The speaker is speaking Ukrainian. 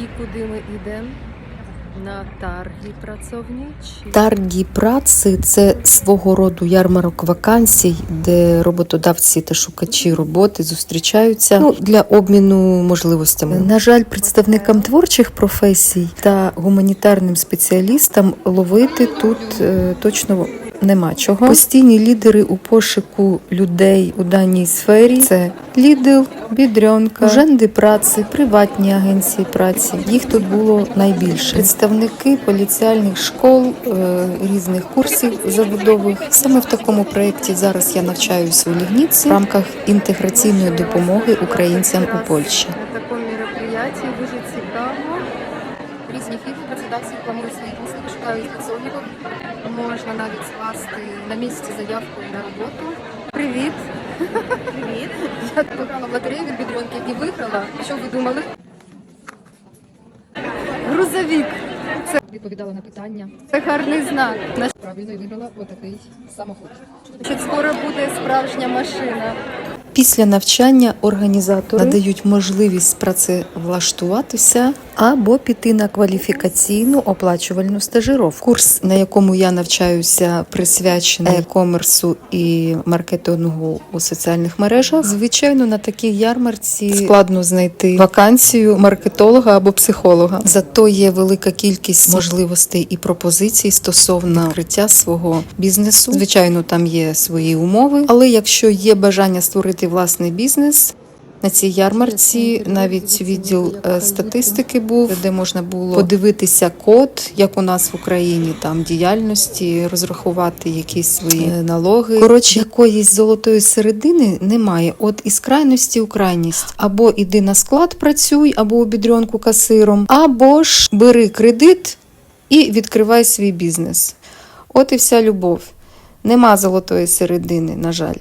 І куди ми йдемо? На тарги працовні? Чи... Таргі праці це свого роду ярмарок вакансій, де роботодавці та шукачі роботи зустрічаються ну, для обміну можливостями. На жаль, представникам творчих професій та гуманітарним спеціалістам ловити тут е, точно нема чого. Постійні лідери у пошуку людей у даній сфері це Lidl, Бідрьонка, Уженди праці, приватні агенції праці. Їх тут було найбільше. Представники поліціальних школ, е, різних курсів забудових. Саме в такому проєкті зараз я навчаюся у Лігніці в рамках інтеграційної допомоги українцям у Польщі. На такому мероприятии дуже цікаво. Різні фірми працедавці планують свої послуги, шукають працівників. Можна навіть скласти на місці заявку на роботу. Привіт! Привіт! Я виграла в лотерею від бідрюнки і виграла. Що ви думали? Грузовик. Це відповідала на питання. Це гарний знак. Правильно і вибрала отакий самохід. Значить, скоро буде справжня машина. Після навчання організатори надають можливість працевлаштуватися або піти на кваліфікаційну оплачувальну стажировку. Курс, на якому я навчаюся, присвячений e-комерсу і маркетингу у соціальних мережах. Звичайно, на такій ярмарці складно знайти вакансію маркетолога або психолога. Зато є велика кількість можливостей і пропозицій стосовно відкриття свого бізнесу. Звичайно, там є свої умови, але якщо є бажання створити власний бізнес. На цій ярмарці навіть відділ е, статистики був, де можна було подивитися код, як у нас в Україні, там діяльності, розрахувати якісь свої е, налоги. Коротше, якоїсь золотої середини немає. От із крайності у крайність. Або іди на склад, працюй, або у бідрьонку касиром, або ж бери кредит і відкривай свій бізнес. От і вся любов. Нема золотої середини, на жаль.